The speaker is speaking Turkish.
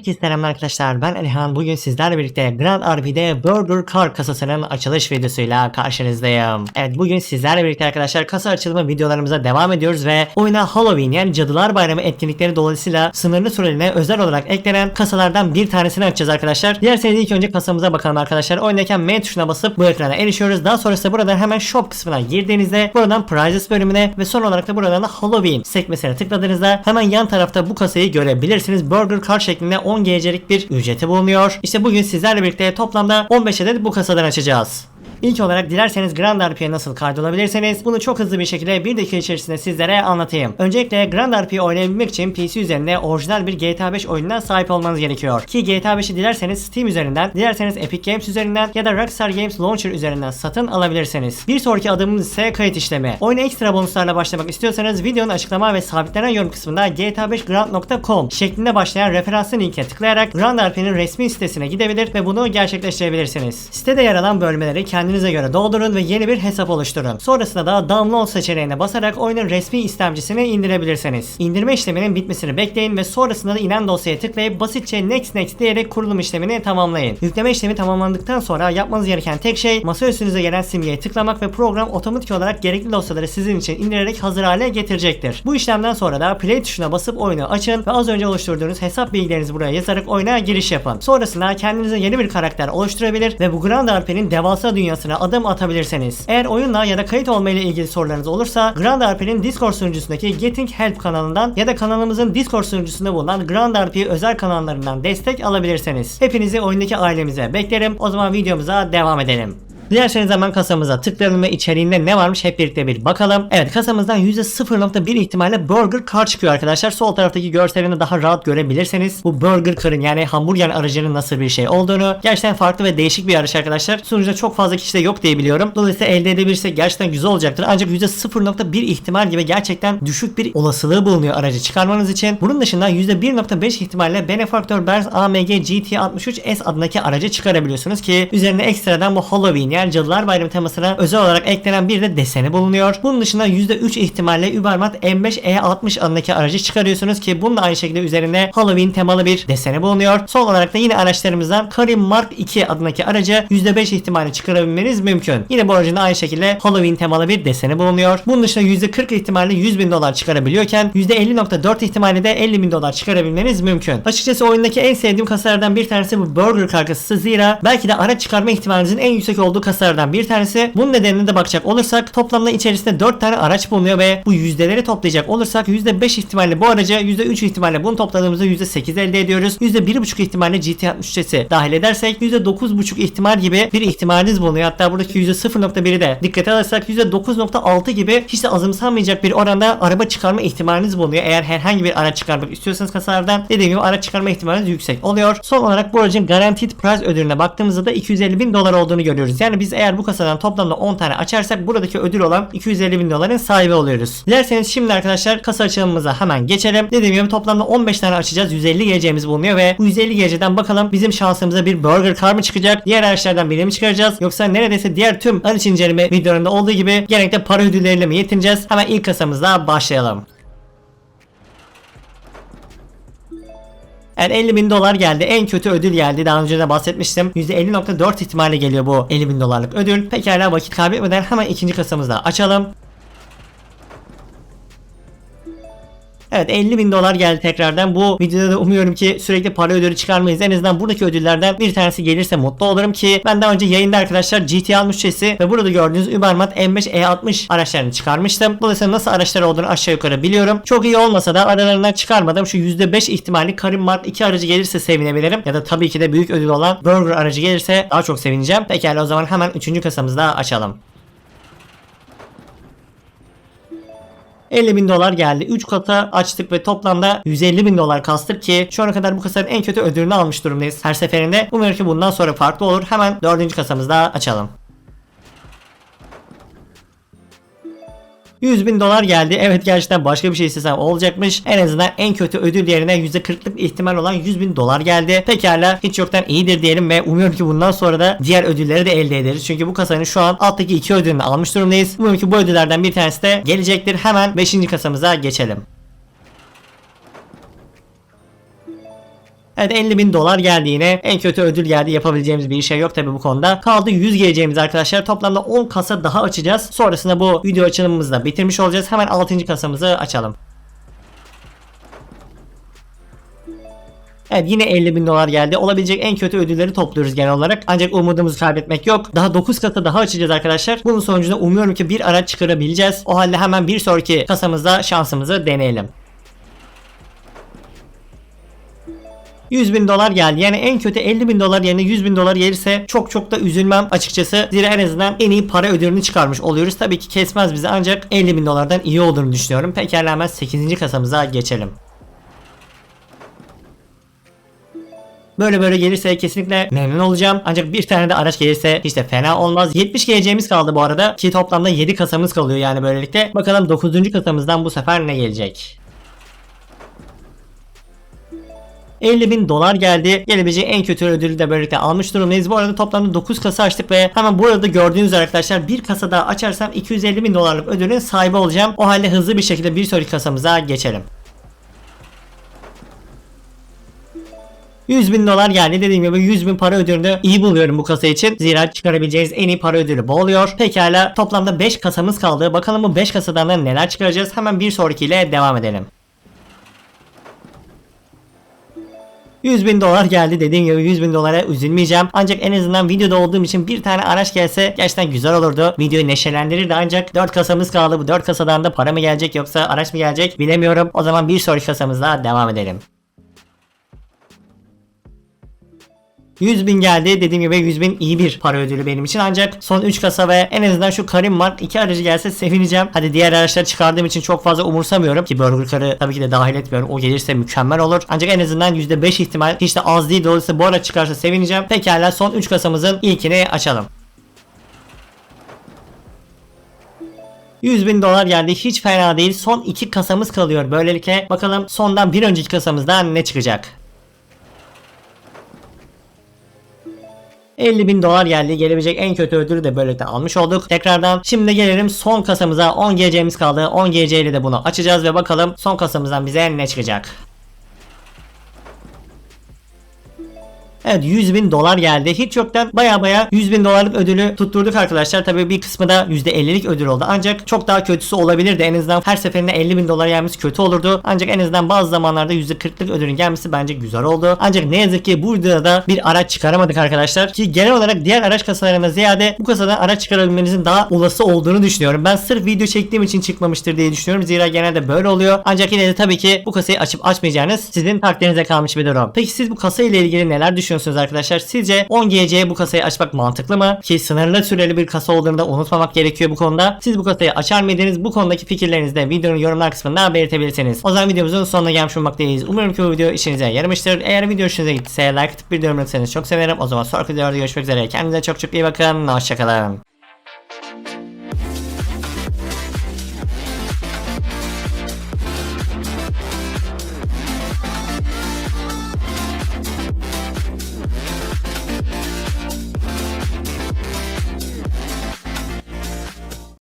Herkese selamlar arkadaşlar ben Alihan bugün sizlerle birlikte Grand RP'de Burger Car kasasının açılış videosuyla karşınızdayım. Evet bugün sizlerle birlikte arkadaşlar kasa açılımı videolarımıza devam ediyoruz ve oyuna Halloween yani Cadılar Bayramı etkinlikleri dolayısıyla sınırlı süreliğine özel olarak eklenen kasalardan bir tanesini açacağız arkadaşlar. Dilerseniz ilk önce kasamıza bakalım arkadaşlar. Oyundayken M tuşuna basıp bu ekrana erişiyoruz. Daha sonrasında buradan hemen shop kısmına girdiğinizde buradan prizes bölümüne ve son olarak da buradan da Halloween sekmesine tıkladığınızda hemen yan tarafta bu kasayı görebilirsiniz. Burger Car şeklinde 10 GC'lik bir ücreti bulunuyor. İşte bugün sizlerle birlikte toplamda 15 adet bu kasadan açacağız. İlk olarak dilerseniz Grand RP'ye nasıl kaydolabilirseniz bunu çok hızlı bir şekilde bir dakika içerisinde sizlere anlatayım. Öncelikle Grand RP'yi oynayabilmek için PC üzerinde orijinal bir GTA 5 oyununa sahip olmanız gerekiyor. Ki GTA 5'i dilerseniz Steam üzerinden, dilerseniz Epic Games üzerinden ya da Rockstar Games Launcher üzerinden satın alabilirsiniz. Bir sonraki adımımız ise kayıt işlemi. Oyuna ekstra bonuslarla başlamak istiyorsanız videonun açıklama ve sabitlenen yorum kısmında gta5grand.com şeklinde başlayan referanslı linke tıklayarak Grand RP'nin resmi sitesine gidebilir ve bunu gerçekleştirebilirsiniz. Sitede yer alan bölmeleri kendinize göre doldurun ve yeni bir hesap oluşturun. Sonrasında da download seçeneğine basarak oyunun resmi istemcisini indirebilirsiniz. İndirme işleminin bitmesini bekleyin ve sonrasında da inen dosyaya tıklayıp basitçe next next diyerek kurulum işlemini tamamlayın. Yükleme işlemi tamamlandıktan sonra yapmanız gereken tek şey masa üstünüze gelen simgeye tıklamak ve program otomatik olarak gerekli dosyaları sizin için indirerek hazır hale getirecektir. Bu işlemden sonra da play tuşuna basıp oyunu açın ve az önce oluşturduğunuz hesap bilgilerinizi buraya yazarak oyuna giriş yapın. Sonrasında kendinize yeni bir karakter oluşturabilir ve bu Grand RP'nin devasa dünyasına adım atabilirsiniz. Eğer oyunla ya da kayıt olma ile ilgili sorularınız olursa Grand RP'nin Discord sunucusundaki Getting Help kanalından ya da kanalımızın Discord sunucusunda bulunan Grand RP özel kanallarından destek alabilirsiniz. Hepinizi oyundaki ailemize beklerim. O zaman videomuza devam edelim. Dilerseniz hemen kasamıza tıklayalım ve içeriğinde ne varmış hep birlikte bir bakalım. Evet kasamızdan %0.1 ihtimalle Burger Car çıkıyor arkadaşlar. Sol taraftaki görselini daha rahat görebilirseniz bu Burger Car'ın yani hamburger aracının nasıl bir şey olduğunu gerçekten farklı ve değişik bir araç arkadaşlar. Sunucuda çok fazla kişi de yok diye biliyorum. Dolayısıyla elde edebilirsek gerçekten güzel olacaktır. Ancak %0.1 ihtimal gibi gerçekten düşük bir olasılığı bulunuyor aracı çıkarmanız için. Bunun dışında %1.5 ihtimalle Benefactor Benz AMG GT63S adındaki aracı çıkarabiliyorsunuz ki üzerine ekstradan bu Halloween yani Cadılar Bayramı temasına özel olarak eklenen bir de deseni bulunuyor. Bunun dışında %3 ihtimalle Ubermat M5 E60 adındaki aracı çıkarıyorsunuz ki bunun da aynı şekilde üzerinde Halloween temalı bir deseni bulunuyor. Son olarak da yine araçlarımızdan Karim Mark 2 adındaki aracı %5 ihtimalle çıkarabilmeniz mümkün. Yine bu aracın aynı şekilde Halloween temalı bir deseni bulunuyor. Bunun dışında %40 ihtimalle 100 bin dolar çıkarabiliyorken %50.4 ihtimalle de 50 bin dolar çıkarabilmeniz mümkün. Açıkçası oyundaki en sevdiğim kasalardan bir tanesi bu Burger Car kasası zira belki de araç çıkarma ihtimalinizin en yüksek olduğu kasalardan bir tanesi. Bunun nedenine de bakacak olursak toplamda içerisinde 4 tane araç bulunuyor ve bu yüzdeleri toplayacak olursak %5 ihtimalle bu araca %3 ihtimalle bunu topladığımızda %8 elde ediyoruz. %1.5 ihtimalle GT63'esi dahil edersek %9.5 ihtimal gibi bir ihtimaliniz bulunuyor. Hatta buradaki %0.1'i de dikkate alırsak %9.6 gibi hiç de azımsanmayacak bir oranda araba çıkarma ihtimaliniz bulunuyor. Eğer herhangi bir araç çıkarmak istiyorsanız kasalardan dediğim gibi araç çıkarma ihtimaliniz yüksek oluyor. Son olarak bu aracın Guaranteed Price ödülüne baktığımızda da 250 bin dolar olduğunu görüyoruz. Yani biz eğer bu kasadan toplamda 10 tane açarsak buradaki ödül olan 250 bin doların sahibi oluyoruz. Dilerseniz şimdi arkadaşlar kasa açılımımıza hemen geçelim. Dediğim gibi toplamda 15 tane açacağız. 150 GC'miz bulunuyor ve bu 150 GC'den bakalım bizim şansımıza bir Burger Car mı çıkacak? Diğer araçlardan birini mi çıkaracağız? Yoksa neredeyse diğer tüm araç inceleme videolarında olduğu gibi genellikle para ödülleriyle mi yetineceğiz? Hemen ilk kasamızla başlayalım. Yani 50 bin dolar geldi. En kötü ödül geldi. Daha önce de bahsetmiştim. %50.4 ihtimalle geliyor bu 50 bin dolarlık ödül. Pekala vakit kaybetmeden hemen ikinci kasamızda açalım. Evet 50 bin dolar geldi tekrardan. Bu videoda da umuyorum ki sürekli para ödülü çıkarmayız. En azından buradaki ödüllerden bir tanesi gelirse mutlu olurum ki ben daha önce yayında arkadaşlar GT 63'esi ve burada gördüğünüz Ubermat M5 E60 araçlarını çıkarmıştım. Dolayısıyla nasıl araçlar olduğunu aşağı yukarı biliyorum. Çok iyi olmasa da aralarından çıkarmadım. Şu %5 ihtimali Karim Mark 2 aracı gelirse sevinebilirim. Ya da tabii ki de büyük ödül olan Burger aracı gelirse daha çok sevineceğim. Pekala o zaman hemen 3. kasamızı da açalım. 50 bin dolar geldi. 3 kata açtık ve toplamda 150 bin dolar kastık ki şu ana kadar bu kasanın en kötü ödülünü almış durumdayız her seferinde. Umuyorum ki bundan sonra farklı olur. Hemen 4. kasamızda açalım. 100 bin dolar geldi. Evet gerçekten başka bir şey istesem olacakmış. En azından en kötü ödül yerine %40'lık ihtimal olan 100 bin dolar geldi. Pekala hiç yoktan iyidir diyelim ve umuyorum ki bundan sonra da diğer ödülleri de elde ederiz. Çünkü bu kasanın şu an alttaki iki ödülünü almış durumdayız. Umuyorum ki bu ödüllerden bir tanesi de gelecektir. Hemen 5. kasamıza geçelim. Evet 50 bin dolar geldi yine. En kötü ödül geldi. Yapabileceğimiz bir şey yok tabi bu konuda. Kaldı 100 geleceğimiz arkadaşlar. Toplamda 10 kasa daha açacağız. Sonrasında bu video açılımımızı da bitirmiş olacağız. Hemen 6. kasamızı açalım. Evet yine 50 bin dolar geldi. Olabilecek en kötü ödülleri topluyoruz genel olarak. Ancak umudumuzu kaybetmek yok. Daha 9 kasa daha açacağız arkadaşlar. Bunun sonucunda umuyorum ki bir araç çıkarabileceğiz. O halde hemen bir sonraki kasamızda şansımızı deneyelim. 100 bin dolar geldi. Yani en kötü 50 bin dolar yerine 100 bin dolar gelirse çok çok da üzülmem açıkçası. Zira en azından en iyi para ödülünü çıkarmış oluyoruz. Tabii ki kesmez bizi ancak 50 bin dolardan iyi olduğunu düşünüyorum. Pekala hemen 8. kasamıza geçelim. Böyle böyle gelirse kesinlikle memnun olacağım. Ancak bir tane de araç gelirse hiç de fena olmaz. 70 geleceğimiz kaldı bu arada. Ki toplamda 7 kasamız kalıyor yani böylelikle. Bakalım 9. kasamızdan bu sefer ne gelecek? 50 bin dolar geldi. Gelebileceği en kötü ödülü de böylelikle almış durumdayız. Bu arada toplamda 9 kasa açtık ve hemen burada gördüğünüz arkadaşlar bir kasa daha açarsam 250 bin dolarlık ödülün sahibi olacağım. O halde hızlı bir şekilde bir sonraki kasamıza geçelim. 100 bin dolar geldi dediğim gibi 100 bin para ödülünü iyi buluyorum bu kasa için. Zira çıkarabileceğiniz en iyi para ödülü bu oluyor. Pekala toplamda 5 kasamız kaldı. Bakalım bu 5 kasadan da neler çıkaracağız. Hemen bir sonrakiyle devam edelim. 100 bin dolar geldi dediğim gibi 100 bin dolara üzülmeyeceğim. Ancak en azından videoda olduğum için bir tane araç gelse gerçekten güzel olurdu. Videoyu neşelendirirdi ancak 4 kasamız kaldı. Bu 4 kasadan da para mı gelecek yoksa araç mı gelecek bilemiyorum. O zaman bir sonraki kasamızla devam edelim. 100 bin geldi. Dediğim gibi 100 bin iyi bir para ödülü benim için. Ancak son 3 kasa ve en azından şu Karim var. 2 aracı gelse sevineceğim. Hadi diğer araçları çıkardığım için çok fazla umursamıyorum. Ki Burger Car'ı tabii ki de dahil etmiyorum. O gelirse mükemmel olur. Ancak en azından %5 ihtimal hiç de az değil. Dolayısıyla bu araç çıkarsa sevineceğim. Pekala son 3 kasamızın ilkini açalım. 100 bin dolar geldi. Hiç fena değil. Son 2 kasamız kalıyor. Böylelikle bakalım sondan bir önceki kasamızdan ne çıkacak. 50 bin dolar geldi. Gelebilecek en kötü ödülü de böylelikle almış olduk. Tekrardan şimdi gelelim son kasamıza. 10 GC'miz kaldı. 10 GC ile de bunu açacağız ve bakalım son kasamızdan bize ne çıkacak. Evet 100 bin dolar geldi. Hiç yoktan baya baya 100 bin dolarlık ödülü tutturduk arkadaşlar. Tabii bir kısmı da %50'lik ödül oldu. Ancak çok daha kötüsü olabilirdi. En azından her seferinde 50 bin dolar gelmesi kötü olurdu. Ancak en azından bazı zamanlarda %40'lık ödülün gelmesi bence güzel oldu. Ancak ne yazık ki burada da bir araç çıkaramadık arkadaşlar. Ki genel olarak diğer araç kasalarına ziyade bu kasadan araç çıkarabilmenizin daha olası olduğunu düşünüyorum. Ben sırf video çektiğim için çıkmamıştır diye düşünüyorum. Zira genelde böyle oluyor. Ancak yine de tabii ki bu kasayı açıp açmayacağınız sizin takdirinize kalmış bir durum. Peki siz bu kasa ile ilgili neler düşünüyorsunuz? Arkadaşlar? Sizce 10 GC'ye bu kasayı açmak mantıklı mı? Ki sınırlı süreli bir kasa olduğunu da unutmamak gerekiyor bu konuda. Siz bu kasayı açar mıydınız? Bu konudaki fikirlerinizi de videonun yorumlar kısmında belirtebilirsiniz. O zaman videomuzun sonuna gelmiş olmaktayız. Umarım ki bu video işinize yaramıştır. Eğer video hoşunuza gittiyse like atıp bir yorum atırsanız çok sevinirim. O zaman sonraki videoda görüşmek üzere. Kendinize çok çok iyi bakın. Hoşçakalın.